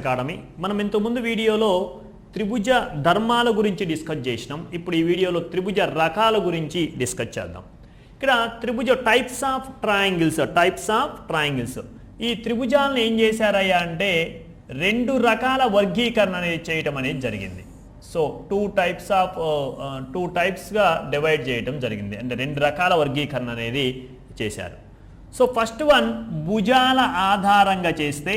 Academy మనం ఇంతకుముందు వీడియోలో త్రిభుజ ధర్మాల గురించి డిస్కస్ చేసినాం. ఇప్పుడు ఈ వీడియోలో త్రిభుజ రకాల గురించి డిస్కస్ చేద్దాం. ఇక్కడ త్రిభుజ types of triangles types of triangles ఈ త్రిభుజాలను ఏం చేశారయ్యా అంటే రెండు రకాల వర్గీకరణ అనేది చేయటం అనేది జరిగింది. So two types of two టైప్స్గా divide చేయటం జరిగింది. అంటే రెండు రకాల వర్గీకరణ అనేది చేశారు. సో ఫస్ట్ వన్ భుజాల ఆధారంగా చేస్తే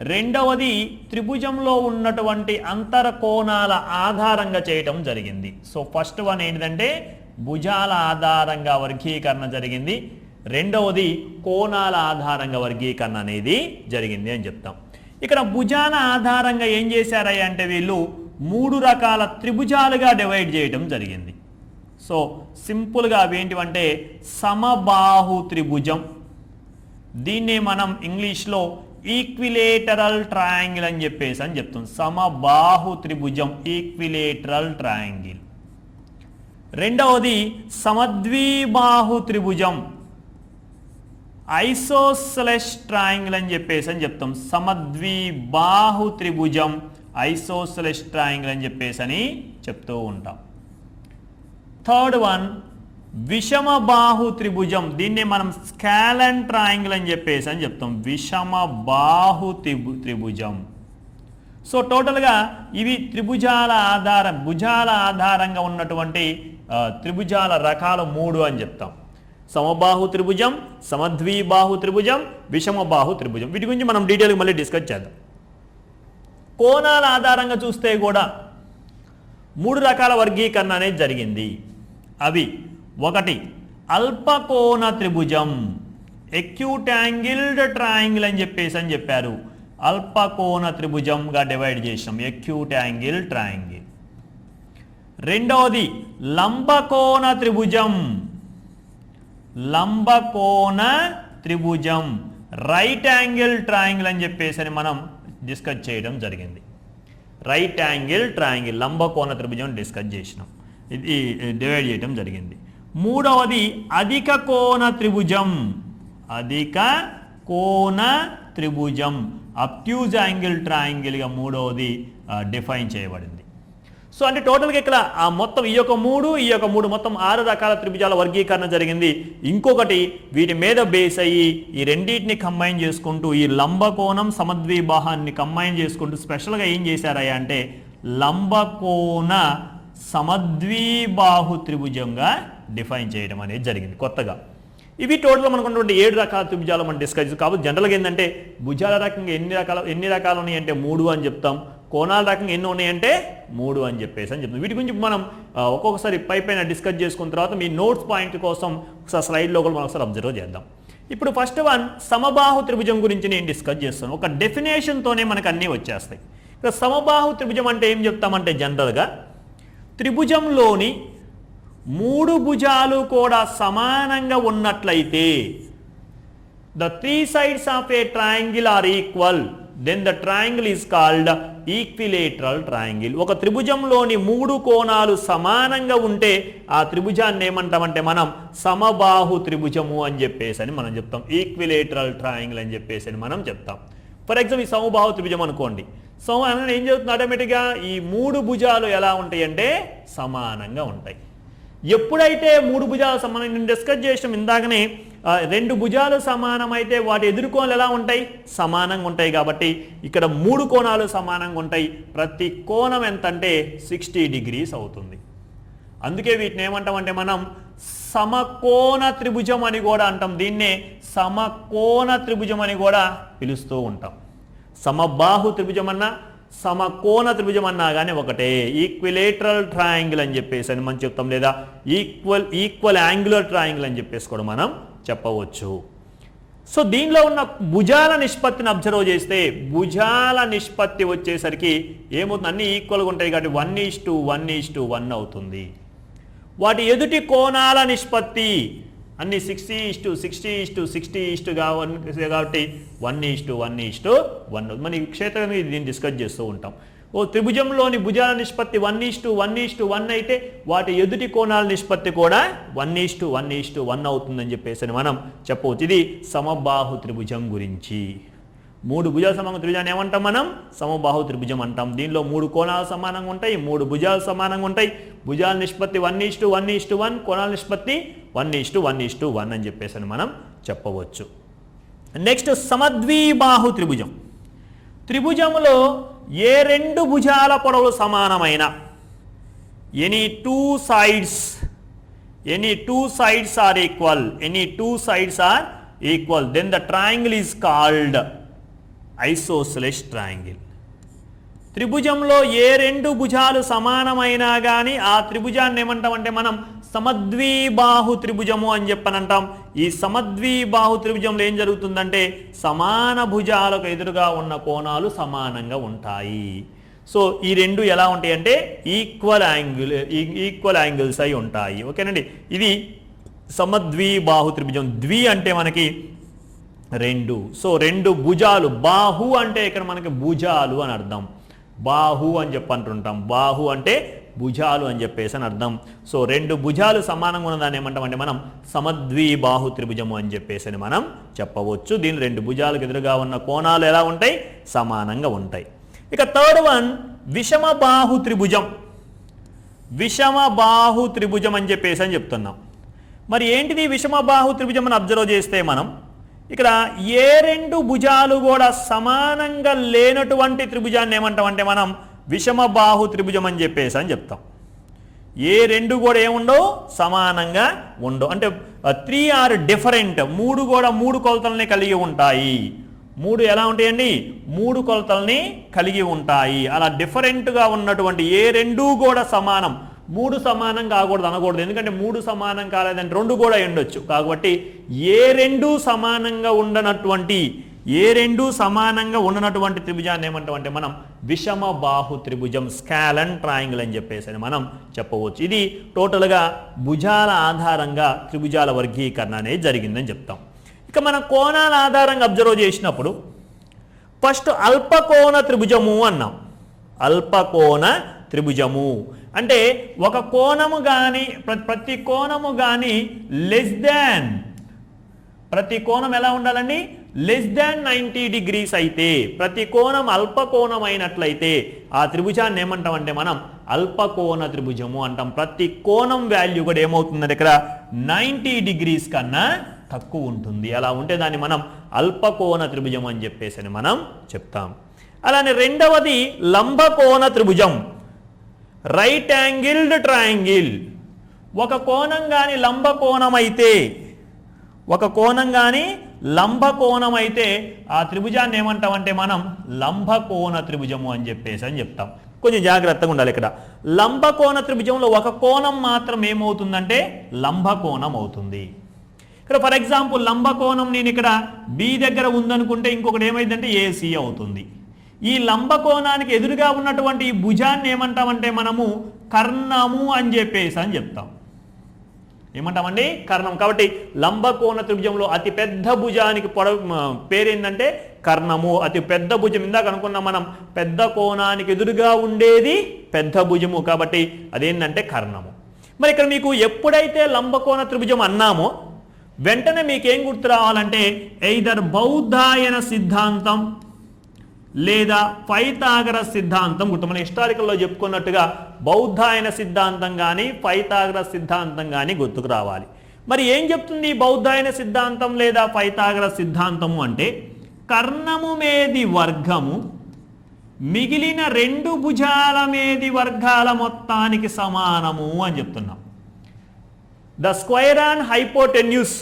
రెండవది త్రిభుజంలో ఉన్నటువంటి అంతర కోణాల ఆధారంగా చేయటం జరిగింది. సో ఫస్ట్ వన్ ఏంటంటే భుజాల ఆధారంగా వర్గీకరణ జరిగింది. రెండవది కోణాల ఆధారంగా వర్గీకరణ అనేది జరిగింది అని చెప్తాం. ఇక్కడ భుజాల ఆధారంగా ఏం చేశారయ్య అంటే వీళ్ళు మూడు రకాల త్రిభుజాలుగా డివైడ్ చేయటం జరిగింది. సో సింపుల్గా అవి ఏంటివంటే సమబాహు త్రిభుజం. దీన్నే మనం ఇంగ్లీష్లో ఈక్విలేటరల్ ట్రయాంగిల్ అని చెప్పేసి అని చెప్తాం సమబాహు త్రిభుజం ఈక్విలేటరల్ ట్రయాంగిల్. రెండవది సమద్విబాహు త్రిభుజం ఐసోస్లెస్ ట్రయాంగిల్ అని చెప్పేసి అని చెప్తాం సమద్విబాహు త్రిభుజం ఐసోస్లెస్ ట్రయాంగిల్ అని చెప్పేసి అని చెప్తూ ఉంటాం. థర్డ్ వన్ విషమ బాహు త్రిభుజం. దీన్ని మనం స్కాలన్ ట్రయాంగిల్ అని చెప్పేసి అని చెప్తాం. విషమ బాహు త్రిభు త్రిభుజం. సో టోటల్గా ఇవి త్రిభుజాల ఆధారం భుజాల ఆధారంగా ఉన్నటువంటి త్రిభుజాల రకాలు మూడు అని చెప్తాం. సమబాహు త్రిభుజం సమద్విబాహు త్రిభుజం విషమ బాహు త్రిభుజం. వీటి గురించి మనం డీటెయిల్గా మళ్ళీ డిస్కస్ చేద్దాం. కోణాల ఆధారంగా చూస్తే కూడా మూడు రకాల వర్గీకరణ అనేది జరిగింది. అవి ఒకటి అల్పకోణ త్రిభుజం ఎక్యూట్ యాంగిల్డ్ ట్రయాంగిల్ అని చెప్పేసి అని చెప్పారు. అల్పకోణ త్రిభుజంగా డివైడ్ చేసినాం ఎక్యూట్ యాంగిల్ ట్రయాంగిల్ రెండవది లంబకోణ త్రిభుజం. లంబకోణ త్రిభుజం రైట్ యాంగిల్ ట్రయాంగిల్ అని చెప్పేసి అని మనం డిస్కస్ చేయడం జరిగింది. రైట్ యాంగిల్ ట్రయాంగిల్ లంబకోణ త్రిభుజం డిస్కస్ చేసినాం. ఇది డివైడ్ చేయడం జరిగింది. మూడవది అధిక కోణ త్రిభుజం. అధిక కోణ త్రిభుజం. అప్ట్యూజ్ యాంగిల్ ట్రయాంగిల్గా మూడవది డిఫైన్ చేయబడింది. సో అంటే టోటల్గా ఇక్కడ ఆ మొత్తం ఈ యొక్క మూడు ఈ యొక్క మూడు మొత్తం ఆరు రకాల త్రిభుజాల వర్గీకరణ జరిగింది. ఇంకొకటి వీటి మీద బేస్ అయ్యి ఈ రెండింటిని కంబైన్ చేసుకుంటూ ఈ లంబకోణం సమద్విబాహాన్ని కంబైన్ చేసుకుంటూ స్పెషల్గా ఏం చేశారయ్యా అంటే లంబకోణ సమద్విబాహు త్రిభుజంగా డిఫైన్ చేయడం అనేది జరిగింది కొత్తగా. ఇవి టోటల్ మనకున్నటువంటి ఏడు రకాల త్రిభుజాలు మనం డిస్కస్ కాబట్టి జనరల్గా ఏంటంటే భుజాల రకంగా ఎన్ని రకాల ఎన్ని రకాలు ఉన్నాయంటే మూడు అని చెప్తాం. కోణాల రకంగా ఎన్ని ఉన్నాయంటే మూడు అని చెప్పేసి అని చెప్తాం. వీటి గురించి మనం ఒక్కొక్కసారి పై పైన డిస్కస్ చేసుకున్న తర్వాత మీ నోట్స్ పాయింట్ కోసం ఒకసారి స్లైడ్లో కూడా మనం ఒకసారి అబ్జర్వ్ చేద్దాం. ఇప్పుడు ఫస్ట్ వన్ సమబాహు త్రిభుజం గురించి నేను డిస్కస్ చేస్తాను. ఒక డెఫినేషన్తోనే మనకు అన్నీ వచ్చేస్తాయి. ఇక సమబాహు త్రిభుజం అంటే ఏం చెప్తామంటే జనరల్గా త్రిభుజంలోని మూడు భుజాలు కూడా సమానంగా ఉన్నట్లయితే the three sides of a triangle are equal then the triangle is called equilateral triangle ఒక త్రిభుజంలోని మూడు కోణాలు సమానంగా ఉంటే ఆ త్రిభుజాన్ని ఏమంటామంటే మనం సమబాహు త్రిభుజము అని చెప్పేసి అని మనం చెప్తాం. ఈక్విలేటరల్ ట్రయాంగిల్ అని చెప్పేసి అని మనం చెప్తాం. ఫర్ ఎగ్జాంపుల్ ఈ సమబాహు త్రిభుజం అనుకోండి. సో ఏం చెప్తుంది ఆటోమేటిక్గా ఈ మూడు భుజాలు ఎలా ఉంటాయి అంటే సమానంగా ఉంటాయి. ఎప్పుడైతే మూడు భుజాలు సమానం నేను డిస్కస్ చేసాం ఇందాకనే రెండు భుజాలు సమానమైతే వాటి ఎదుర్కోలు ఎలా ఉంటాయి? సమానంగా ఉంటాయి కాబట్టి ఇక్కడ మూడు కోణాలు సమానంగా ఉంటాయి. ప్రతి కోణం ఎంత అంటే సిక్స్టీ డిగ్రీస్ అవుతుంది. అందుకే వీటిని ఏమంటామంటే మనం సమకోణ త్రిభుజం అని కూడా అంటాం. దీన్నే సమకోణ త్రిభుజం అని కూడా పిలుస్తూ ఉంటాం. సమబాహు త్రిభుజం అన్నా సమకోణ త్రిభుజం అన్నా కానీ ఒకటే. ఈక్విలేటరల్ ట్రయాంగిల్ అని చెప్పేసి అని మనం చెప్తాం లేదా? ఈక్వల్ ఈక్వల్ యాంగులర్ ట్రయాంగిల్ అని చెప్పేసి కూడా మనం చెప్పవచ్చు. సో దీనిలో ఉన్న భుజాల నిష్పత్తిని అబ్జర్వ్ చేస్తే భుజాల నిష్పత్తి వచ్చేసరికి ఏమవుతుంది? అన్ని ఈక్వల్గా ఉంటాయి కాబట్టి one is to one is to one అవుతుంది. వాటి ఎదుటి కోణాల నిష్పత్తి అన్ని sixty is to sixty is to sixty is to కాబట్టి one is to one is to one మన ఈ క్షేత్రంగా దీన్ని డిస్కస్ చేస్తూ ఉంటాం. ఓ త్రిభుజంలోని భుజాల నిష్పత్తి one is to one is to one అయితే వాటి ఎదుటి కోణాల నిష్పత్తి కూడా one is to one is to one అవుతుందని చెప్పేసి మనం చెప్పవచ్చు. ఇది సమబాహు త్రిభుజం గురించి. మూడు భుజాల సమాన త్రిభుజాన్ని ఏమంటాం మనం? సమబాహు త్రిభుజం అంటాం. దీనిలో మూడు కోణాలు సమానంగా ఉంటాయి మూడు భుజాలు సమానంగా ఉంటాయి. భుజాల నిష్పత్తి one is to one is to one కోణాల నిష్పత్తి one is to one is to one అని చెప్పేసి అని మనం చెప్పవచ్చు. నెక్స్ట్ సమద్విబాహు త్రిభుజం. త్రిభుజంలో ఏ రెండు భుజాల పొడవులు సమానమైన? Any two sides any two sides are equal any two sides are equal then the triangle is called isosceles triangle త్రిభుజంలో ఏ రెండు భుజాలు సమానమైనా కానీ ఆ త్రిభుజాన్ని ఏమంటామంటే మనం సమద్విబాహు త్రిభుజము అని చెప్పనంటాం. ఈ సమద్విబాహు త్రిభుజంలో ఏం జరుగుతుందంటే సమాన భుజాలకు ఎదురుగా ఉన్న కోణాలు సమానంగా ఉంటాయి. సో ఈ రెండు ఎలా ఉంటాయి అంటే ఈక్వల్ యాంగిల్ ఈక్వల్ యాంగిల్స్ అయి ఉంటాయి. ఓకేనండి? ఇది సమద్విబాహు త్రిభుజం. ద్వి అంటే మనకి రెండు. సో రెండు భుజాలు. బాహు అంటే ఇక్కడ మనకి భుజాలు అని అర్థం. బాహు అని చెప్పి అంటుంటాం బాహు అంటే భుజాలు అని చెప్పేసి అని అర్థం. సో రెండు భుజాలు సమానంగా ఉన్నదాన్ని ఏమంటామంటే మనం సమద్విబాహు త్రిభుజము అని చెప్పేసి అని మనం చెప్పవచ్చు. దీని రెండు భుజాలకు ఎదురుగా ఉన్న కోణాలు ఎలా ఉంటాయి? సమానంగా ఉంటాయి. ఇక థర్డ్ వన్ విషమ బాహు త్రిభుజం. విషమ బాహు త్రిభుజం అని చెప్పేసి అని చెప్తున్నాం. మరి ఏంటిది విషమ బాహు త్రిభుజం అని అబ్జర్వ్ చేస్తే మనం ఇక్కడ ఏ రెండు భుజాలు కూడా సమానంగా లేనటువంటి త్రిభుజాన్ని ఏమంటాం అంటే మనం విషమ బాహు త్రిభుజం అని చెప్పేసి అని చెప్తాం. ఏ రెండు కూడా ఏముండవు? సమానంగా ఉండవు. అంటే త్రీ ఆర్ డిఫరెంట్. మూడు కూడా మూడు కొలతల్ని కలిగి ఉంటాయి. మూడు ఎలా ఉంటాయండి? మూడు కొలతల్ని కలిగి ఉంటాయి. అలా డిఫరెంట్గా ఉన్నటువంటి ఏ రెండూ కూడా సమానం. మూడు సమానం కాకూడదు అనకూడదు. ఎందుకంటే మూడు సమానం కాలేదంటే రెండు కూడా ఉండొచ్చు. కాబట్టి ఏ రెండు సమానంగా ఉండనటువంటి ఏ రెండు సమానంగా ఉండనటువంటి త్రిభుజాన్ని ఏమంటామంటే మనం విషమ బాహు త్రిభుజం స్కాలన్ ట్రయాంగిల్ అని చెప్పేసి అని మనం చెప్పవచ్చు. ఇది టోటల్గా భుజాల ఆధారంగా త్రిభుజాల వర్గీకరణ అనేది జరిగిందని చెప్తాం. ఇక మనం కోణాల ఆధారంగా అబ్జర్వ్ చేసినప్పుడు ఫస్ట్ అల్పకోణ త్రిభుజము అన్నాం. అల్పకోణ త్రిభుజము. అంటే ఒక కోణము కానీ ప్రతి కోణము కానీ లెస్ దాన్ ప్రతి కోణం ఎలా ఉండాలండి? లెస్ దాన్ నైంటీ డిగ్రీస్ అయితే ప్రతి కోణం అల్పకోణం అయినట్లయితే ఆ త్రిభుజాన్ని ఏమంటామంటే మనం? అల్పకోణ త్రిభుజము అంటాం. ప్రతి కోణం వాల్యూ కూడా ఏమవుతుందంటే ఇక్కడ? నైంటీ డిగ్రీస్ కన్నా తక్కువ ఉంటుంది. అలా ఉంటే దాన్ని మనం అల్పకోణ త్రిభుజం అని చెప్పేసి అని మనం చెప్తాం. అలానే రెండవది లంబకోణ త్రిభుజం. రైట్ యాంగిల్డ్ ట్రయాంగిల్ ఒక కోణం కానీ లంబకోణం అయితే ఒక కోణం కానీ లంబకోణం అయితే ఆ త్రిభుజాన్ని ఏమంటామంటే మనం లంబకోణ త్రిభుజము అని చెప్పేసి అని చెప్తాం. కొంచెం జాగ్రత్తగా ఉండాలి ఇక్కడ. లంబకోణ త్రిభుజంలో ఒక కోణం మాత్రం ఏమవుతుందంటే లంబకోణం అవుతుంది ఇక్కడ ఫర్ ఎగ్జాంపుల్ లంబకోణం నేను ఇక్కడ బి దగ్గర ఉందనుకుంటే ఇంకొకటి ఏమైందంటే ఏసీ అవుతుంది. ఈ లంబకోణానికి ఎదురుగా ఉన్నటువంటి ఈ భుజాన్ని ఏమంటామంటే మనము కర్ణము అని చెప్పేసి అని చెప్తాం. ఏమంటామండి? కర్ణం. కాబట్టి లంబకోణ త్రిభుజంలో అతి పెద్ద భుజానికి పొడవు పేరేంటంటే కర్ణము. అతి పెద్ద భుజం. ఇందాక అనుకున్నాం మనం పెద్ద కోణానికి ఎదురుగా ఉండేది పెద్ద భుజము. కాబట్టి అదేంటంటే కర్ణము. మరి ఇక్కడ మీకు ఎప్పుడైతే లంబకోణ త్రిభుజం అన్నామో వెంటనే మీకేం గుర్తు రావాలంటే ఎయిదర్ బౌద్ధాయన సిద్ధాంతం. లేదా ఫైతాగర సిద్ధాంతం గుర్తు మన హిస్టారికల్లో చెప్పుకున్నట్టుగా బౌద్ధాయన సిద్ధాంతం కానీ ఫైతాగర సిద్ధాంతం కానీ గుర్తుకు రావాలి. మరి ఏం చెప్తుంది ఈ బౌద్ధాయన సిద్ధాంతం లేదా ఫైతాగర సిద్ధాంతము అంటే కర్ణము మేది వర్గము మిగిలిన రెండు భుజాల మీది వర్గాల మొత్తానికి సమానము అని చెప్తున్నాం. The square and hypotenuse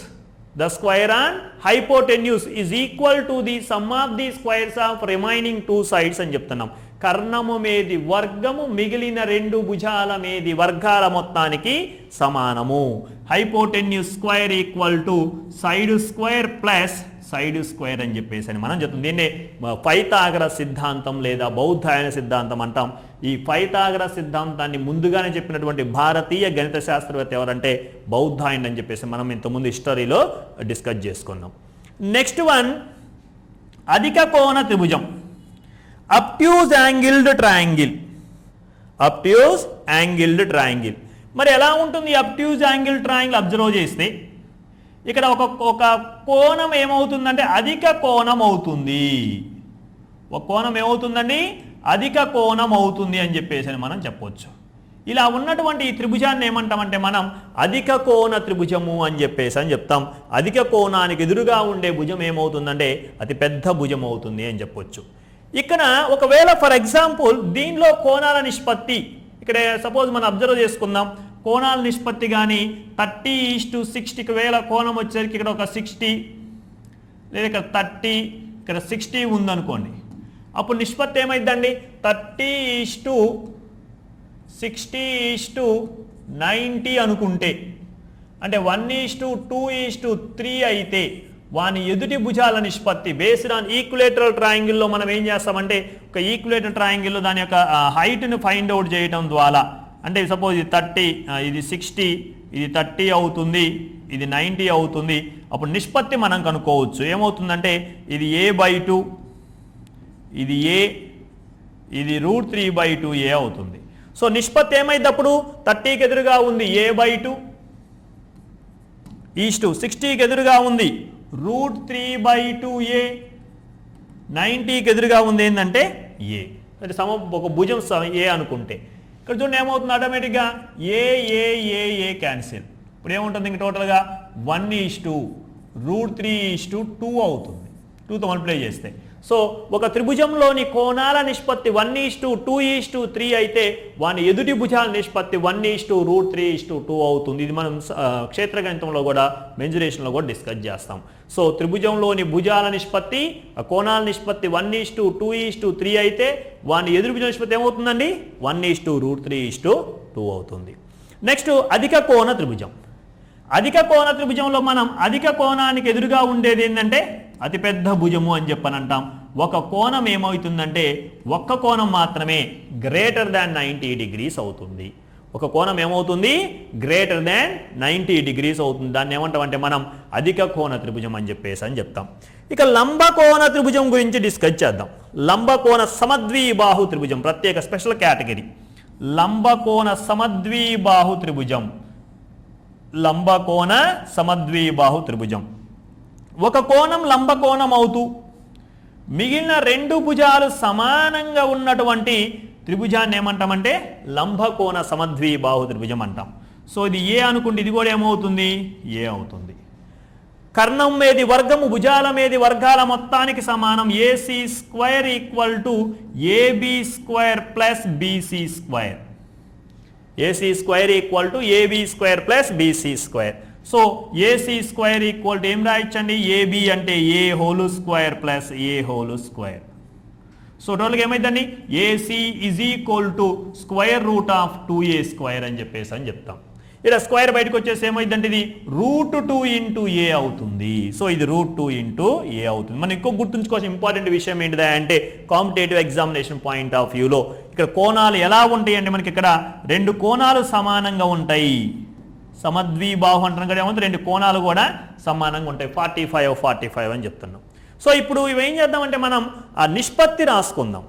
the square on hypotenuse is equal to the sum of the squares of remaining two sides అని చెప్తున్నాం. కర్ణము మేది వర్గము మిగిలిన రెండు భుజాల మేది వర్గాల మొత్తానికి సమానము. Hypotenuse square equal to side square plus side square అని చెప్పేసి అని మనం చెప్తుంది దీన్నే ఫైతాగర సిద్ధాంతం లేదా బౌద్ధాయన సిద్ధాంతం అంటాం. ఈ ఫైతాగర సిద్ధాంతాన్ని ముందుగానే చెప్పినటువంటి భారతీయ గణిత శాస్త్రవేత్త ఎవరంటే బౌద్ధాయన్ అని చెప్పేసి మనం ఇంతకుముందు హిస్టరీలో డిస్కస్ చేసుకున్నాం. నెక్స్ట్ వన్ అధిక కోణ త్రిభుజం. Obtuse angled triangle. Obtuse angled triangle. మరి ఎలా ఉంటుంది అప్ట్యూజ్ యాంగిల్ ట్రయాంగిల్? అబ్జర్వ్ చేస్తే ఇక్కడ ఒక ఒక కోణం ఏమవుతుందంటే అధిక కోణం అవుతుంది. ఒక కోణం ఏమవుతుందండి? అధిక కోణం అవుతుంది అని చెప్పేసి అని మనం చెప్పొచ్చు. ఇలా ఉన్నటువంటి ఈ త్రిభుజాన్ని ఏమంటామంటే మనం అధిక కోణ త్రిభుజము అని చెప్పేసి అని చెప్తాం. అధిక కోణానికి ఎదురుగా ఉండే భుజం ఏమవుతుందంటే అతి పెద్ద భుజం అవుతుంది అని చెప్పొచ్చు. ఇక్కడ ఒకవేళ ఫర్ ఎగ్జాంపుల్ దీనిలో కోణాల నిష్పత్తి ఇక్కడ సపోజ్ మనం అబ్జర్వ్ చేసుకుందాం. కోణాల నిష్పత్తి కానీ థర్టీ ఈస్ టు సిక్స్టీకి వేల కోణం వచ్చేసరికి ఇక్కడ ఒక సిక్స్టీ లేదా ఇక్కడ థర్టీ ఇక్కడ సిక్స్టీ ఉందనుకోండి. అప్పుడు నిష్పత్తి ఏమైందండి? Thirty is to sixty is to ninety అనుకుంటే అంటే one is to two is to three అయితే వాని ఎదుటి భుజాల నిష్పత్తి బేస్డ్ ఆన్ ఈక్యులేటరల్ ట్రయాంగిల్లో మనం ఏం చేస్తామంటే ఒక ఈక్యులేటర్ ట్రయాంగిల్లో దాని యొక్క హైట్ని ఫైండ్ అవుట్ చేయడం ద్వారా అంటే సపోజ్ ఇది థర్టీ ఇది సిక్స్టీ ఇది థర్టీ అవుతుంది ఇది నైంటీ అవుతుంది అప్పుడు నిష్పత్తి మనం కనుక్కోవచ్చు. ఏమవుతుందంటే ఇది ఏ బై టూ ఇది ఏ ఇది root three by two a అవుతుంది. సో నిష్పత్తి ఏమైతప్పుడు థర్టీకి ఎదురుగా ఉంది a by two is to సిక్స్టీకి ఎదురుగా ఉంది root three by two a నైంటీకి ఎదురుగా ఉంది ఏంటంటే ఏ అంటే సమ ఒక భుజం స- ఏ అనుకుంటే. ఇక్కడ చూడండి ఏమవుతుంది ఆటోమేటిక్గా? A a a a cancel. ఇప్పుడు ఏముంటుంది ఇంక టోటల్గా? One is to root three is to two అవుతుంది. టూతో మల్టిప్లై చేస్తే. సో ఒక త్రిభుజంలోని కోణాల నిష్పత్తి one is to two is to three అయితే వాని ఎదుటి భుజాల నిష్పత్తి one is to root three is to two అవుతుంది. ఇది మనం ఆ, క్షేత్రగణితంలో కూడా మెంజురేషన్లో కూడా డిస్కస్ చేస్తాం. సో త్రిభుజంలోని భుజాల నిష్పత్తి కోణాల నిష్పత్తి one is to two is to three అయితే వాని ఎదురు భుజ నిష్పత్తి ఏమవుతుందండి? One is to root three is to two అవుతుంది. నెక్స్ట్ అధిక కోణ త్రిభుజం. అధిక కోణ త్రిభుజంలో మనం అధిక కోణానికి ఎదురుగా ఉండేది ఏంటంటే అతిపెద్ద భుజము అని చెప్పని అంటాం ఒక కోణం ఏమవుతుందంటే ఒక్క కోణం మాత్రమే గ్రేటర్ దాన్ నైంటీ డిగ్రీస్ అవుతుంది. ఒక కోణం ఏమవుతుంది? గ్రేటర్ దాన్ నైంటీ డిగ్రీస్ అవుతుంది. దాన్ని ఏమంటామంటే మనం అధిక కోణ త్రిభుజం అని చెప్పేసి అని చెప్తాం. ఇక లంబ కోణ త్రిభుజం గురించి డిస్కస్ చేద్దాం. లంబకోణ సమద్విబాహు త్రిభుజం ప్రత్యేక స్పెషల్ కేటగిరీ. లంబకోణ సమద్విబాహు త్రిభుజం. లంబకోణ సమద్విబాహు త్రిభుజం. ఒక కోణం లంబకోణం అవుతూ మిగిలిన రెండు భుజాలు సమానంగా ఉన్నటువంటి త్రిభుజాన్ని ఏమంటామంటే లంబకోణ సమద్విబాహు త్రిభుజం అంటాం. సో ఇది ఏ అనుకుంటే ఇది కూడా ఏమవుతుంది? ఏ అవుతుంది. కర్ణం మీది వర్గము భుజాల మీది వర్గాల మొత్తానికి సమానం. AC square equal to AB square plus BC square. AC square equal to AB square plus BC square. So AC square equal to ఏం రాయొచ్చండి? ఏబి అంటే a whole square plus a whole square so టోటల్గా ఏమైందండి? AC is equal to square root of two a square అని చెప్పేసి అని చెప్తాం. ఇక్కడ స్క్వేర్ బయటకు వచ్చేసి ఏమైందంటే ఇది? రూట్ టూ ఇంటూ ఏ అవుతుంది. సో ఇది రూట్ టూ ఇంటూ ఏ అవుతుంది. మనం ఇంకో గుర్తుంచుకోవాల్సిన ఇంపార్టెంట్ విషయం ఏంటిదా అంటే కాంపిటేటివ్ ఎగ్జామినేషన్ పాయింట్ ఆఫ్ వ్యూలో ఇక్కడ కోణాలు ఎలా ఉంటాయి అంటే మనకి ఇక్కడ రెండు కోణాలు సమానంగా ఉంటాయి. సమద్విబాహు అంటాం కదా ఏమంటే రెండు కోణాలు కూడా సమానంగా ఉంటాయి. ఫార్టీ ఫైవ్ ఫార్టీ ఫైవ్ అని చెప్తున్నాం. సో ఇప్పుడు ఇవేం చేద్దామంటే మనం ఆ నిష్పత్తి రాసుకుందాం.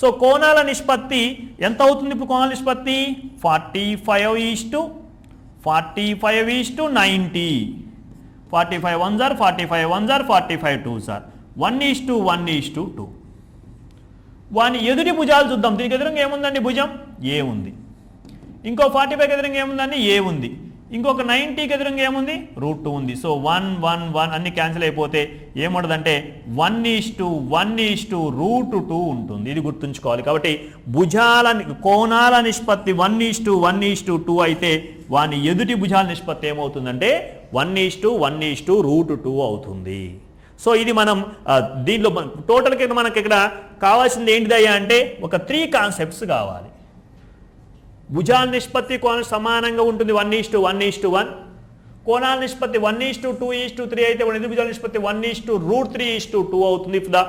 సో కోణాల నిష్పత్తి ఎంత అవుతుంది? ఇప్పుడు కోణాల నిష్పత్తి forty five is to forty five is to ninety. Forty five one jar forty five one jar forty five two sir. One is to one is to two. వాని ఎదుటి భుజాలు చూద్దాం. దీనికి ఎదురుగా ఏముందండి భుజం? ఏ ఉంది? ఇంకో ఫార్టీ ఫైవ్ ఎదురుగా ఏముందండి? ఏ ఉంది. ఇంకొక నైంటీకి ఎదురుగా ఏముంది? రూట్ టూ ఉంది. సో వన్ వన్ వన్ అన్ని క్యాన్సిల్ అయిపోతే ఏముండదంటే one is to one is to root two ఉంటుంది. ఇది గుర్తుంచుకోవాలి. కాబట్టి భుజాల కోణాల నిష్పత్తి one is to one is to two అయితే వాని ఎదుటి భుజాల నిష్పత్తి ఏమవుతుందంటే one is to one is to root two అవుతుంది. సో ఇది మనం దీనిలో దీంట్లో టోటల్ కింద మనకి ఇక్కడ కావాల్సింది ఏంటిదయ్యా అంటే ఒక త్రీ కాన్సెప్ట్స్ కావాలి. భుజాల నిష్పత్తి కోణం సమానంగా ఉంటుంది one is to one is to one కోణాల నిష్పత్తి one is to two is to three అయితే ఎదురు భుజాల నిష్పత్తి one is to root three is to two అవుతుంది if the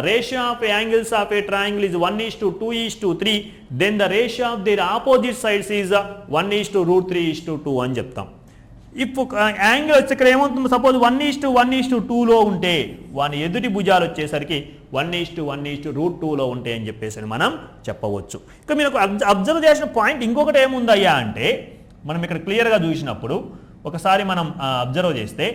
ratio of angles of a triangle is one is to two is to three then the ratio of their opposite sides is one is to root three is to two అని చెప్తాం ఇప్పుడు angle వచ్చి ఇక్కడ ఏమవుతుంది suppose one is to one is to టూలో ఉంటే వాని ఎదుటి భుజాలు వచ్చేసరికి one is to one is to root టూలో ఉంటాయి అని చెప్పేసి అని మనం చెప్పవచ్చు. ఇక మీరు అబ్జర్వ్ చేసిన పాయింట్ ఇంకొకటి ఏముందయ్యా అంటే మనం ఇక్కడ క్లియర్గా చూసినప్పుడు ఒకసారి మనం అబ్జర్వ్ చేస్తే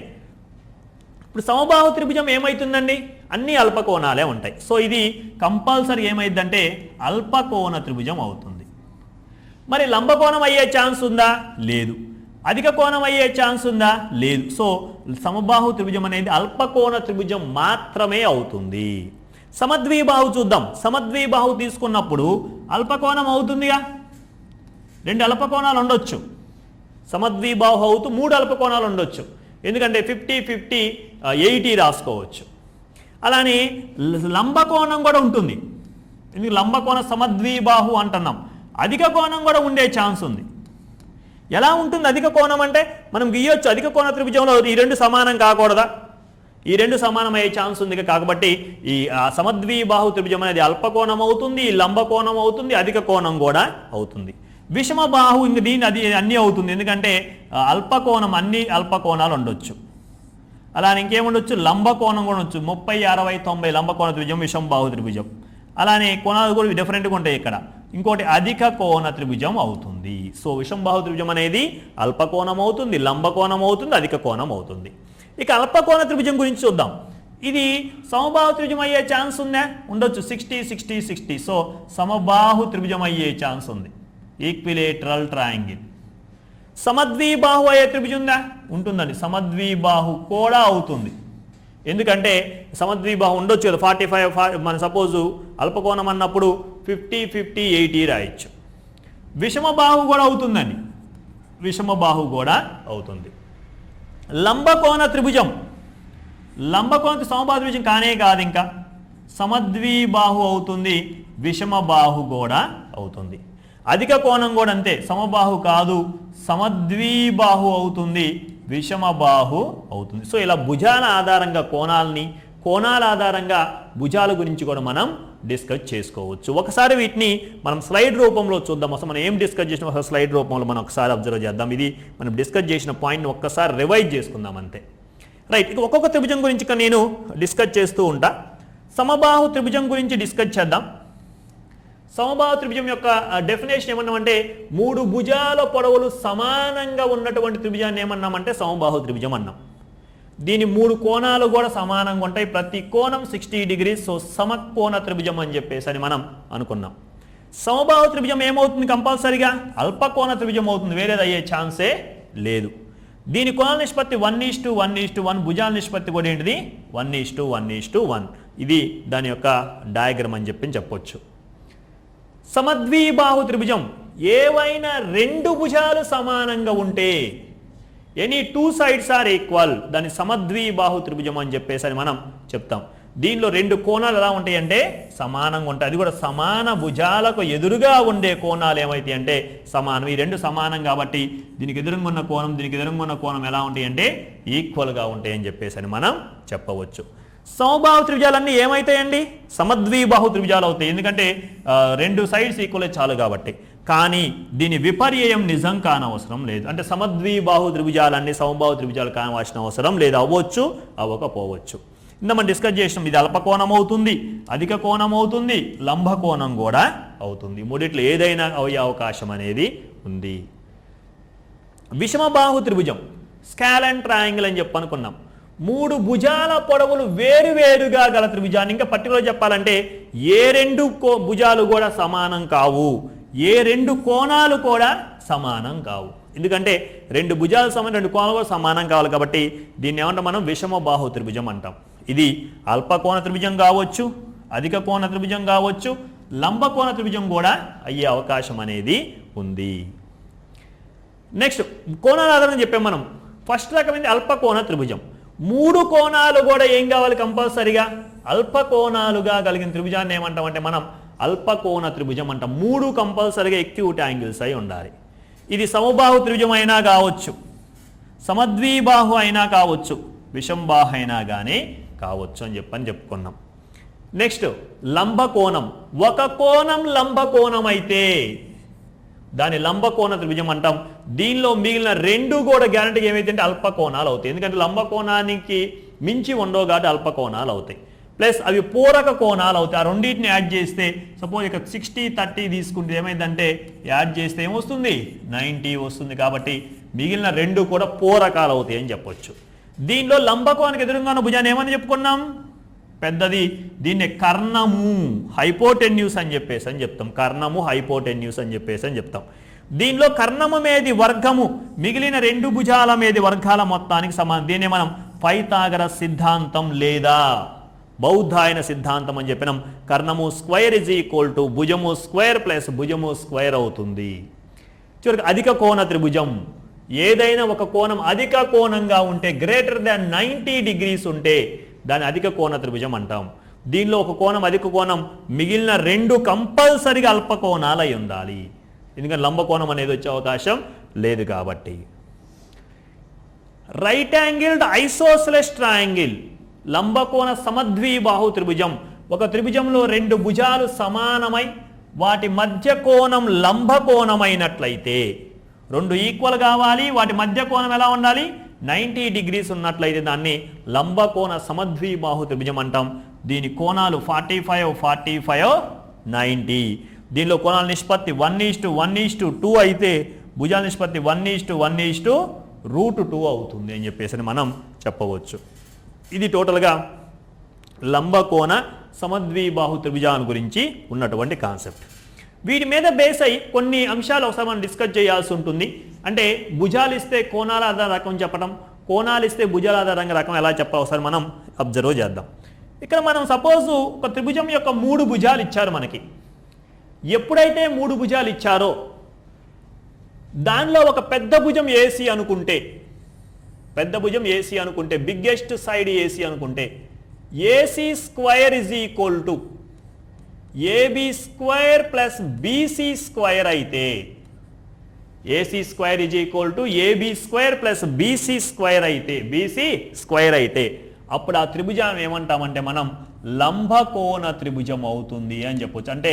ఇప్పుడు సమబాహు త్రిభుజం ఏమవుతుందండి అన్ని అల్పకోణాలే ఉంటాయి. సో ఇది కంపల్సరీ ఏమైందంటే అల్పకోణ త్రిభుజం అవుతుంది. మరి లంబకోణం అయ్యే ఛాన్స్ ఉందా? లేదు. అధిక కోణం అయ్యే ఛాన్స్ ఉందా? లేదు. సో సమబాహు త్రిభుజం అనేది అల్పకోణ త్రిభుజం మాత్రమే అవుతుంది. సమద్విబాహు చూద్దాం. సమద్విబాహు తీసుకున్నప్పుడు అల్పకోణం అవుతుందిగా? రెండు అల్పకోణాలు ఉండొచ్చు. సమద్విబాహు అవుతూ మూడు అల్పకోణాలు ఉండొచ్చు. ఎందుకంటే ఫిఫ్టీ ఫిఫ్టీ ఎయిటీ రాసుకోవచ్చు. అలానే ల- లంబకోణం కూడా ఉంటుంది. ఎందుకు లంబకోణ సమద్విబాహు అంటున్నాం. అధిక కోణం కూడా ఉండే ఛాన్స్ ఉంది. ఎలా ఉంటుంది అధిక కోణం అంటే? మనం గీయొచ్చు. అధిక కోణ త్రిభుజంలో ఈ రెండు సమానం కాకూడదా? ఈ రెండు సమానమయ్యే ఛాన్స్ ఉంది కాబట్టి ఈ ఆ, సమద్విబాహు త్రిభుజం అనేది అల్పకోణం అవుతుంది లంబకోణం అవుతుంది అధిక కోణం కూడా అవుతుంది. విషమ బాహు ఇంక దీని అది అన్నీ అవుతుంది. ఎందుకంటే అల్పకోణం అన్ని అల్పకోణాలు ఉండొచ్చు. అలానే ఇంకేముండొచ్చు లంబకోణం కూడా ఉండొచ్చు. ముప్పై అరవై తొంభై లంబకోణ త్రిభుజం విషమ బాహు త్రిభుజం అలానే కోణాలు కూడా డిఫరెంట్గా ఉంటాయి ఇక్కడ. ఇంకోటి అధిక కోణ త్రిభుజం అవుతుంది. సో విషంబాహు త్రిభుజం అనేది అల్పకోణం అవుతుంది లంబకోణం అవుతుంది అధిక కోణం అవుతుంది. ఇక అల్పకోణ త్రిభుజం గురించి చూద్దాం. ఇది సమబాహు త్రిభుజం అయ్యే ఛాన్స్ ఉందా? ఉండొచ్చు. సిక్స్టీ సిక్స్టీ సిక్స్టీ సో సమబాహు త్రిభుజం అయ్యే ఛాన్స్ ఉంది. ఈక్విలేటరల్ ట్రయాంగిల్ సమద్విబాహు అయ్యే త్రిభుజం ఉందా? ఉంటుందండి. సమద్విబాహు కూడా అవుతుంది. ఎందుకంటే సమద్విబాహు ఉండొచ్చు కదా. ఫార్టీ ఫైవ్ మన సపోజు అల్పకోణం అన్నప్పుడు ఫిఫ్టీ ఫిఫ్టీ ఎయిటీ రాయొచ్చు. విషమబాహు కూడా అవుతుందండి. విషమబాహు కూడా అవుతుంది. లంబకోణ త్రిభుజం. లంబకోణకి సమబాహు త్రిభుజం కానే కాదు ఇంకా. సమద్విబాహు అవుతుంది విషమ బాహు కూడా అవుతుంది. అధిక కోణం కూడా అంతే సమబాహు కాదు సమద్విబాహు అవుతుంది విషమ బాహు అవుతుంది. సో ఇలా భుజాల ఆధారంగా కోణాలని కోణాల ఆధారంగా భుజాల గురించి కూడా మనం డిస్కస్ చేసుకోవచ్చు. ఒకసారి వీటిని మనం స్లైడ్ రూపంలో చూద్దాం. అసలు మనం ఏం డిస్కస్ చేసిన? ఒకసారి స్లైడ్ రూపంలో మనం ఒకసారి అబ్జర్వ్ చేద్దాం. ఇది మనం డిస్కస్ చేసిన పాయింట్ని ఒక్కసారి రివైజ్ చేసుకుందాం అంతే. రైట్ ఇక ఒక్కొక్క త్రిభుజం గురించి ఇక నేను డిస్కస్ చేస్తూ ఉంటా. సమబాహు త్రిభుజం గురించి డిస్కస్ చేద్దాం. సమబాహు త్రిభుజం యొక్క డెఫినేషన్ ఏమన్నామంటే మూడు భుజాల పొడవులు సమానంగా ఉన్నటువంటి త్రిభుజాన్ని ఏమన్నామంటే సమబాహు త్రిభుజం అన్నాం. దీని మూడు కోణాలు కూడా సమానంగా ఉంటాయి. ప్రతి కోణం సిక్స్టీ డిగ్రీస్. సో సమకోణ త్రిభుజం అని చెప్పేసి అని మనం అనుకున్నాం. సమభావ త్రిభుజం ఏమవుతుంది కంపల్సరిగా? అల్పకోణ త్రిభుజం అవుతుంది. వేరేది అయ్యే ఛాన్సే లేదు. దీని కోణాల నిష్పత్తి one is to one is to one. భుజాల నిష్పత్తి కూడా ఏంటిది? One is to one is to one. ఇది దాని యొక్క డయాగ్రమ్ అని చెప్పి చెప్పొచ్చు. సమద్విబాహు త్రిభుజం. ఏవైనా రెండు భుజాలు సమానంగా ఉంటే any two sides are equal దాని సమద్విబాహు త్రిభుజం అని చెప్పేసి అని మనం చెప్తాం. దీనిలో రెండు కోణాలు ఎలా ఉంటాయి అంటే సమానంగా ఉంటాయి. అది కూడా సమాన భుజాలకు ఎదురుగా ఉండే కోణాలు ఏమైతాయి అంటే సమానం. ఈ రెండు సమానం కాబట్టి దీనికి ఎదురుగా ఉన్న కోణం దీనికి ఎదురుగా ఉన్న కోణం ఎలా ఉంటాయి అంటే ఈక్వల్గా ఉంటాయి అని చెప్పేసి అని మనం చెప్పవచ్చు. సమబాహు త్రిభుజాలన్నీ ఏమవుతాయండి సమద్విబాహు త్రిభుజాలు అవుతాయి. ఎందుకంటే రెండు సైడ్స్ ఈక్వల్ చాలు కాబట్టి. కానీ దీని విపర్యయం నిజం కానవసరం లేదు. అంటే సమద్విబాహు త్రిభుజాలన్నీ సమబాహు త్రిభుజాలు కానవలసిన అవసరం లేదు. అవ్వచ్చు అవ్వకపోవచ్చు. ఇంత మనం డిస్కస్ చేసినాం. ఇది అల్పకోణం అవుతుంది అధిక కోణం అవుతుంది లంబకోణం కూడా అవుతుంది. మూడిట్లో ఏదైనా అయ్యే అవకాశం అనేది ఉంది. విషమబాహు త్రిభుజం స్కాల్ అండ్ ట్రయాంగిల్ అని చెప్పనుకున్నాం మూడు భుజాల పొడవులు వేరువేరుగా గల త్రిభుజాన్ని. ఇంకా పర్టికులర్ చెప్పాలంటే ఏ రెండు కో- భుజాలు కూడా సమానం కావు. ఏ రెండు కోణాలు కూడా సమానం కావు. ఎందుకంటే రెండు భుజాలు సమానం రెండు కోణాలు కూడా సమానం కావాలి కాబట్టి దీన్ని ఏమంటాం మనం? విషమ బాహు త్రిభుజం అంటాం. ఇది అల్పకోణ త్రిభుజం కావచ్చు అధిక కోణ త్రిభుజం కావచ్చు లంబకోణ త్రిభుజం కూడా అయ్యే అవకాశం అనేది ఉంది. నెక్స్ట్ కోణాల ఆధారం చెప్పాం మనం. ఫస్ట్ రకమైనది అల్పకోణ త్రిభుజం. మూడు కోణాలు కూడా ఏం కావాలి కంపల్సరిగా? అల్పకోణాలుగా కలిగిన త్రిభుజాన్ని ఏమంటామంటే మనం అల్పకోణ త్రిభుజం అంట. మూడు కంపల్సరిగా ఎక్యూట్ యాంగిల్స్ అయి ఉండాలి. ఇది సమబాహు త్రిభుజం అయినా కావచ్చు సమద్విబాహు అయినా కావచ్చు విషంబాహు అయినా కానీ కావచ్చు అని చెప్పని చెప్పుకున్నాం. నెక్స్ట్ లంబకోణం. ఒక కోణం లంబకోణం అయితే దాని లంబకోణ త్రిభుజం అంటాం. దీనిలో మిగిలిన రెండు కూడా గ్యారంటీగా ఏమైతే అంటే అల్పకోణాలు అవుతాయి. ఎందుకంటే లంబకోణానికి మించి ఉండవు కాబట్టి అల్పకోణాలు అవుతాయి. ప్లస్ అవి పూరక కోణాలు అవుతాయి. ఆ రెండింటిని యాడ్ చేస్తే సపోజ్ ఇక సిక్స్టీ థర్టీ తీసుకుంటే ఏమైందంటే యాడ్ చేస్తే ఏమొస్తుంది? నైంటీ వస్తుంది కాబట్టి మిగిలిన రెండు కూడా పూరకాలు అవుతాయి అని చెప్పొచ్చు. దీనిలో లంబకోణానికి ఎదురుగా ఉన్న భుజాన్ని ఏమని చెప్పుకున్నాం? పెద్దది. దీన్ని కర్ణము హైపోటెన్యూస్ అని చెప్పేసి అని చెప్తాం. కర్ణము హైపోటెన్యూస్ అని చెప్పేసి అని చెప్తాం. దీనిలో కర్ణము మీది వర్గము మిగిలిన రెండు భుజాల మీది వర్గాల మొత్తానికి సమానం. దీన్ని మనం పైతాగర సిద్ధాంతం లేదా బౌద్ధాయన సిద్ధాంతం అని చెప్పినాం. కర్ణము స్క్వైర్ ఇజ్ ఈక్వల్ టు భుజము స్క్వేర్ ప్లస్ భుజము స్క్వేర్ అవుతుంది. చివరికి అధిక కోణ త్రిభుజం. ఏదైనా ఒక కోణం అధిక కోణంగా ఉంటే గ్రేటర్ దాన్ నైంటీ డిగ్రీస్ ఉంటే దాన్ని అధిక కోణ త్రిభుజం అంటాం. దీనిలో ఒక కోణం అధిక కోణం మిగిలిన రెండు కంపల్సరిగా అల్ప కోణాలు అయి ఉండాలి. ఎందుకంటే లంబకోణం అనేది వచ్చే అవకాశం లేదు కాబట్టి. రైట్ యాంగిల్డ్ ఐసోస్లెస్ ట్రయాంగిల్ లంబకోణ సమద్విబాహు త్రిభుజం. ఒక త్రిభుజంలో రెండు భుజాలు సమానమై వాటి మధ్య కోణం లంబకోణమైనట్లయితే రెండు ఈక్వల్ కావాలి వాటి మధ్య కోణం ఎలా ఉండాలి? నైంటీ డిగ్రీస్ ఉన్నట్లయితే దాన్ని లంబకోణ సమద్విబాహు త్రిభుజం అంటాం. దీని కోణాలు forty five forty five ninety. దీనిలో కోణాల నిష్పత్తి one is to one is to two అయితే భుజాల నిష్పత్తి one is to one is to root two అవుతుంది అని చెప్పేసి మనం చెప్పవచ్చు. ఇది టోటల్గా లంబకోణ సమద్విబాహు త్రిభుజాన్ని గురించి ఉన్నటువంటి కాన్సెప్ట్. వీటి మీద బేస్ అయి కొన్ని అంశాలు ఒకసారి మనం డిస్కస్ చేయాల్సి ఉంటుంది. అంటే భుజాలు ఇస్తే కోణాల ఆధార రకం చెప్పడం కోణాలు ఇస్తే భుజాల ఆధారంగా రకం ఎలా చెప్పా ఒకసారి మనం అబ్జర్వ్ చేద్దాం. ఇక్కడ మనం సపోజ్ ఒక త్రిభుజం యొక్క మూడు భుజాలు ఇచ్చారు మనకి. ఎప్పుడైతే మూడు భుజాలు ఇచ్చారో దానిలో ఒక పెద్ద భుజం ఏసీ అనుకుంటే పెద్ద భుజం ఏసీ అనుకుంటే బిగ్గెస్ట్ సైడ్ ఏసీ అనుకుంటే AC square is equal to AB square plus BC square అయితే AC square is equal to AB square plus BC square అయితే బీసీ స్క్వైర్ అయితే అప్పుడు ఆ త్రిభుజం ఏమంటామంటే మనం లంబకోణ త్రిభుజం అవుతుంది అని చెప్పొచ్చు. అంటే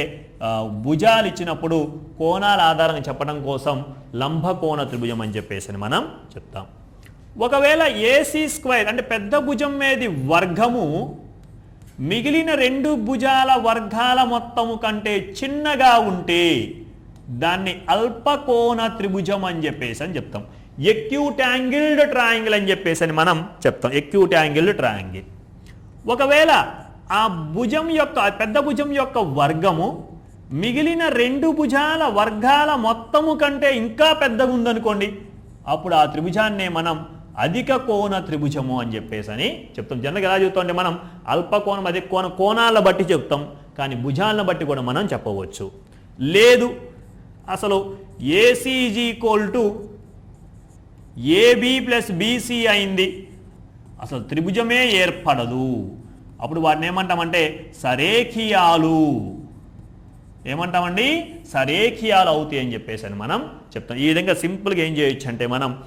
భుజాలు ఇచ్చినప్పుడు కోణాల ఆధారంగా చెప్పడం కోసం లంబకోణ త్రిభుజం అని చెప్పేసి అని మనం చెప్తాం. ఒకవేళ ఏసీ స్క్వైర్ అంటే పెద్ద భుజం మీది వర్గము మిగిలిన రెండు భుజాల వర్గాల మొత్తము కంటే చిన్నగా ఉంటే దాన్ని అల్పకోణ త్రిభుజం అని చెప్పేసి అని చెప్తాం. ఎక్యూట్ యాంగిల్డ్ ట్రయాంగిల్ అని చెప్పేసి అని మనం చెప్తాం. ఎక్యూట్ యాంగిల్డ్ ట్రయాంగిల్ ఒకవేళ ఆ భుజం యొక్క పెద్ద భుజం యొక్క వర్గము మిగిలిన రెండు భుజాల వర్గాల మొత్తము కంటే ఇంకా పెద్దగా ఉందనుకోండి అప్పుడు ఆ త్రిభుజాన్నే మనం అధిక కోణ త్రిభుజము అని చెప్పేసి అని చెప్తాం. జనరల్గా ఎలా చెప్తాం అంటే మనం అల్ప కోణం అధిక కోణ కోణాలను బట్టి చెప్తాం. కానీ భుజాలను బట్టి కూడా మనం చెప్పవచ్చు. లేదు అసలు ACG equal to AB plus BC అయింది. అసలు త్రిభుజమే ఏర్పడదు. అప్పుడు వాటిని ఏమంటామంటే సరేఖియాలు. ఏమంటామండి? సరేఖియాలు అవుతాయి అని చెప్పేసి అని మనం చెప్తాం. ఈ విధంగా సింపుల్గా ఏం చేయొచ్చు అంటే మనం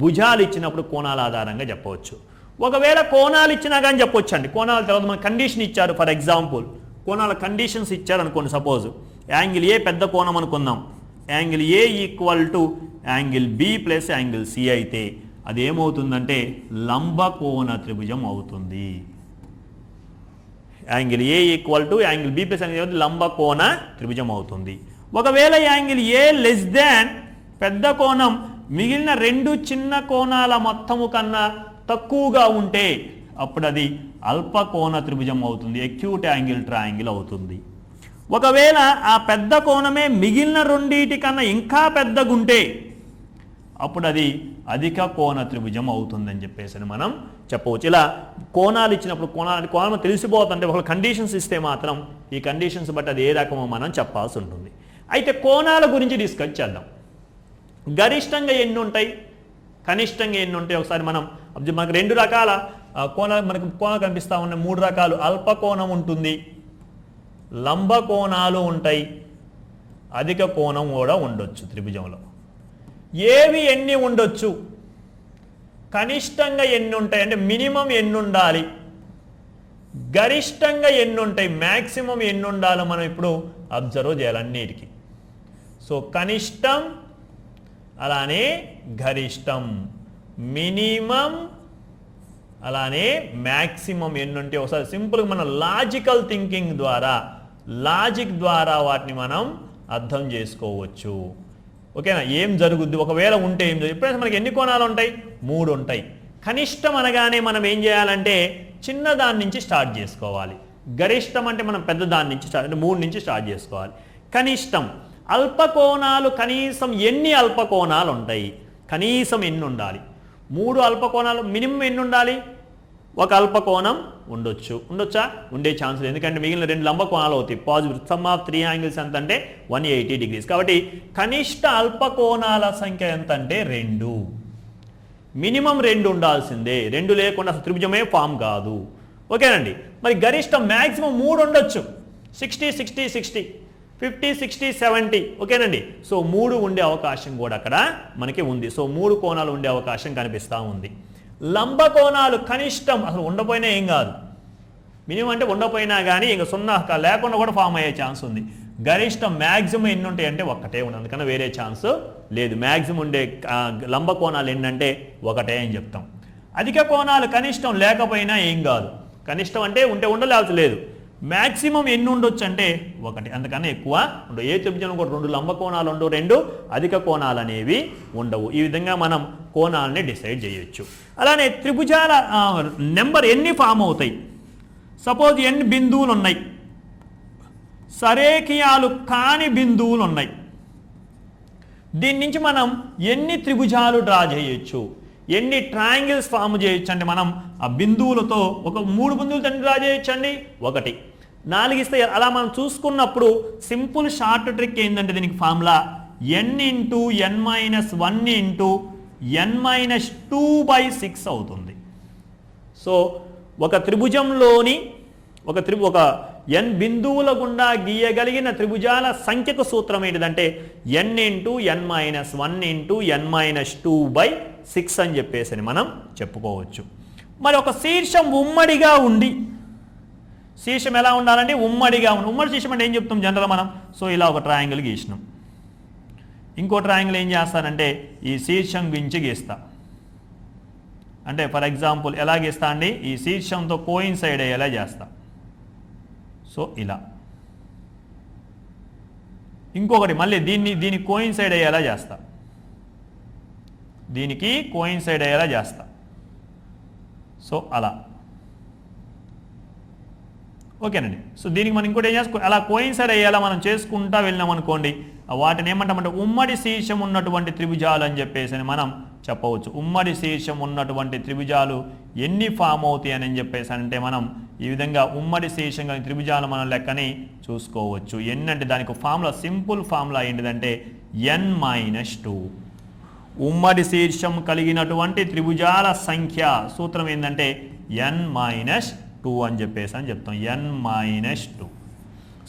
భుజాలు ఇచ్చినప్పుడు కోణాల ఆధారంగా చెప్పవచ్చు. ఒకవేళ కోణాలు ఇచ్చినా కానీ చెప్పొచ్చు అండి కోణాల తర్వాత మన కండిషన్ ఇచ్చారు. ఫర్ ఎగ్జాంపుల్ కోణాల కండిషన్స్ ఇచ్చారు అనుకోండి సపోజ్ యాంగిల్ ఏ పెద్ద కోణం అనుకుందాం. Angle A equal to angle B plus angle C అయితే అది ఏమవుతుందంటే లంబకోణ త్రిభుజం అవుతుంది. Angle A equal to angle B plus angle లంబకోణ త్రిభుజం అవుతుంది. ఒకవేళ యాంగిల్ ఏ లెస్ దాన్ పెద్ద కోణం మిగిలిన రెండు చిన్న కోణాల మొత్తము కన్నా తక్కువగా ఉంటే అప్పుడు అది అల్పకోణ త్రిభుజం అవుతుంది ఎక్యూట్ యాంగిల్ ట్రయాంగిల్ అవుతుంది. ఒకవేళ ఆ పెద్ద కోణమే మిగిలిన రెండింటి కన్నా ఇంకా పెద్దగుంటే అప్పుడు అది అధిక కోణ త్రిభుజం అవుతుందని చెప్పేసి మనం చెప్పవచ్చు. ఇలా కోణాలు ఇచ్చినప్పుడు కోణాలు కోణం తెలిసిపోతుంటే ఒక కండిషన్స్ ఇస్తే మాత్రం ఈ కండిషన్స్ బట్టి అది ఏ రకమో మనం చెప్పాల్సి ఉంటుంది. అయితే కోణాల గురించి డిస్కస్ చేద్దాం. గరిష్టంగా ఎన్ని ఉంటాయి? కనిష్టంగా ఎన్ని ఉంటాయి? ఒకసారి మనం మనకు రెండు రకాల కోణాలు మనకు కోణాలు కనిపిస్తూ ఉన్నాయి మూడు రకాలు. అల్ప కోణం ఉంటుంది. లంబ కోణాలు ఉంటాయి. అధిక కోణం కూడా ఉండొచ్చు త్రిభుజంలో. ఏవి ఎన్ని ఉండొచ్చు? కనిష్టంగా ఎన్ని ఉంటాయి? అంటే మినిమం ఎన్ని ఉండాలి? గరిష్టంగా ఎన్ని ఉంటాయి? మ్యాక్సిమం ఎన్ని ఉండాలో మనం ఇప్పుడు అబ్జర్వ్ చేయాలి అన్నిటికీ. సో కనిష్టం అలానే గరిష్టం. మినిమం అలానే మ్యాక్సిమం ఎన్ని ఉంటే ఒకసారి సింపుల్గా మన లాజికల్ థింకింగ్ ద్వారా లాజిక్ ద్వారా వాటిని మనం అర్థం చేసుకోవచ్చు. ఓకేనా? ఏం జరుగుద్ది? ఒకవేళ ఉంటే ఏం జరుగుతుంది మనకి ఎన్ని కోణాలు ఉంటాయి? మూడు ఉంటాయి. కనిష్టం అనగానే మనం ఏం చేయాలంటే చిన్న దాని నుంచి స్టార్ట్ చేసుకోవాలి. గరిష్టం అంటే మనం పెద్ద దాని నుంచి స్టార్ట్ అంటే మూడు నుంచి స్టార్ట్ చేసుకోవాలి. కనిష్టం. అల్పకోణాలు కనీసం ఎన్ని అల్పకోణాలు ఉంటాయి? కనీసం ఎన్ని ఉండాలి మూడు అల్పకోణాలు మినిమం ఎన్ని ఉండాలి ఒక అల్పకోణం ఉండొచ్చు. ఉండొచ్చా? ఉండే ఛాన్స్ లేదు ఎందుకంటే మిగిలిన రెండు లంబకోణాలు అవుతాయి. Positive sum of three angles ఎంత అంటే వన్ ఎయిటీ డిగ్రీస్ కాబట్టి కనిష్ట అల్పకోణాల సంఖ్య ఎంత అంటే రెండు. మినిమం రెండు ఉండాల్సిందే. రెండు లేకుండా త్రిభుజమే ఫామ్ కాదు. ఓకేనండి. మరి గరిష్టం మ్యాక్సిమం మూడు ఉండొచ్చు. Sixty sixty sixty fifty sixty seventy. ఓకేనండి? సో మూడు ఉండే అవకాశం కూడా అక్కడ మనకి ఉంది. సో మూడు కోణాలు ఉండే అవకాశం కనిపిస్తూ ఉంది. లంబ కోణాలు కనిష్టం. అసలు ఉండపోయినా ఏం కాదు. మినిమం అంటే ఉండపోయినా కానీ ఇంకా సున్నా లేకుండా కూడా ఫామ్ అయ్యే ఛాన్స్ ఉంది. గరిష్టం మ్యాక్సిమం ఎన్ని ఉంటాయి అంటే ఒక్కటే ఉంది అందుకని వేరే ఛాన్స్ లేదు. మ్యాక్సిమం ఉండే లంబ కోణాలు ఏంటంటే ఒకటే అని చెప్తాం. అధిక కోణాలు కనిష్టం లేకపోయినా ఏం కాదు. కనిష్టం అంటే ఉంటే ఉండలేవచ్చు లేదు. మ్యాక్సిమం ఎన్ని ఉండొచ్చు అంటే ఒకటి. అందుకనే ఎక్కువ ఉండవు. ఏ త్రిభుజం కూడా రెండు లంబ కోణాలు ఉండవు రెండు అధిక కోణాలు అనేవి ఉండవు. ఈ విధంగా మనం కోణాలని డిసైడ్ చేయొచ్చు. అలానే త్రిభుజాల నెంబర్ ఎన్ని ఫామ్ అవుతాయి? సపోజ్ ఎన్ని బిందువులు ఉన్నాయి? సరేకియాలు కాని బిందువులు ఉన్నాయి. దీని నుంచి మనం ఎన్ని త్రిభుజాలు డ్రా చేయొచ్చు? ఎన్ని ట్రయాంగిల్స్ ఫామ్ చేయొచ్చండి మనం? ఆ బిందువులతో ఒక మూడు బిందువులతో డ్రా చేయొచ్చండి? ఒకటి. నాలుగు ఇస్తే అలా మనం చూసుకున్నప్పుడు సింపుల్ షార్ట్ ట్రిక్ ఏంటంటే దీనికి formula n into n minus one into n minus two by six అవుతుంది. సో ఒక త్రిభుజంలోని ఒక త్రి ఒక ఎన్ బిందువుల గుండా గీయగలిగిన త్రిభుజాల సంఖ్యకు సూత్రం ఏంటిదంటే n into n minus one into n minus two by six అని చెప్పేసి అని మనం చెప్పుకోవచ్చు. మరి ఒక శీర్షం ఉమ్మడిగా ఉండి శీర్షం ఎలా ఉండాలంటే ఉమ్మడిగా ఉండి. ఉమ్మడి శీర్షం అంటే ఏం చెప్తాం జనరల్ మనం? సో ఇలా ఒక ట్రయాంగిల్ గీసినాం. ఇంకో ట్రయాంగిల్ ఏం చేస్తానంటే ఈ శీర్షం గురించి గీస్తా. అంటే ఫర్ ఎగ్జాంపుల్ ఎలా గీస్తా అండి? ఈ శీర్షంతో కోయిన్సైడ్ అయ్యేలా చేస్తా. సో ఇలా. ఇంకొకటి మళ్ళీ దీన్ని దీన్ని కోయిన్సైడ్ అయ్యేలా చేస్తా. దీనికి కోయిన్సైడ్ అయ్యేలా చేస్తా. సో అలా. ఓకేనండి. సో దీనికి మనం ఇంకోటి ఏం చేసుకో అలా కోయిన్సైడ్ అయ్యేలా మనం చేసుకుంటా వెళ్ళినాం అనుకోండి వాటిని ఏమంటామంటే ఉమ్మడి శీర్షం ఉన్నటువంటి త్రిభుజాలు అని చెప్పేసి అని మనం చెప్పవచ్చు. ఉమ్మడి శీర్షం ఉన్నటువంటి త్రిభుజాలు ఎన్ని ఫామ్ అవుతాయి అని చెప్పేసి అంటే మనం ఈ విధంగా ఉమ్మడి శీర్షం కలిగిన త్రిభుజాలు మనం లెక్కని చూసుకోవచ్చు. ఎన్ అంటే దానికి ఫార్ములా సింపుల్ ఫార్ములా ఏంటిదంటే ఎన్ మైనస్ టూ. ఉమ్మడి శీర్షం కలిగినటువంటి త్రిభుజాల సంఖ్య సూత్రం ఏంటంటే ఎన్ మైనస్ టూ అని చెప్పేసి అని చెప్తాం. ఎన్ మైనస్ టూ.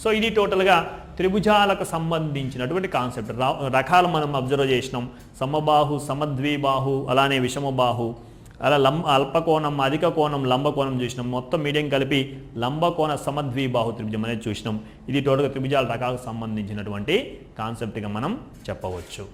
సో ఇది టోటల్గా త్రిభుజాలకు సంబంధించినటువంటి కాన్సెప్ట్. రకాలు మనం అబ్జర్వ్ చేసినాం. సమబాహు సమద్విబాహు అలానే విషమబాహు. అలా లం అల్పకోణం అధిక కోణం లంబకోణం చూసినాం. మొత్తం మీడియం కలిపి లంబకోణ సమద్విబాహు త్రిభుజం అనేది చూసినాం. ఇది టోటల్గా త్రిభుజాల రకాలకు సంబంధించినటువంటి కాన్సెప్ట్గా మనం చెప్పవచ్చు.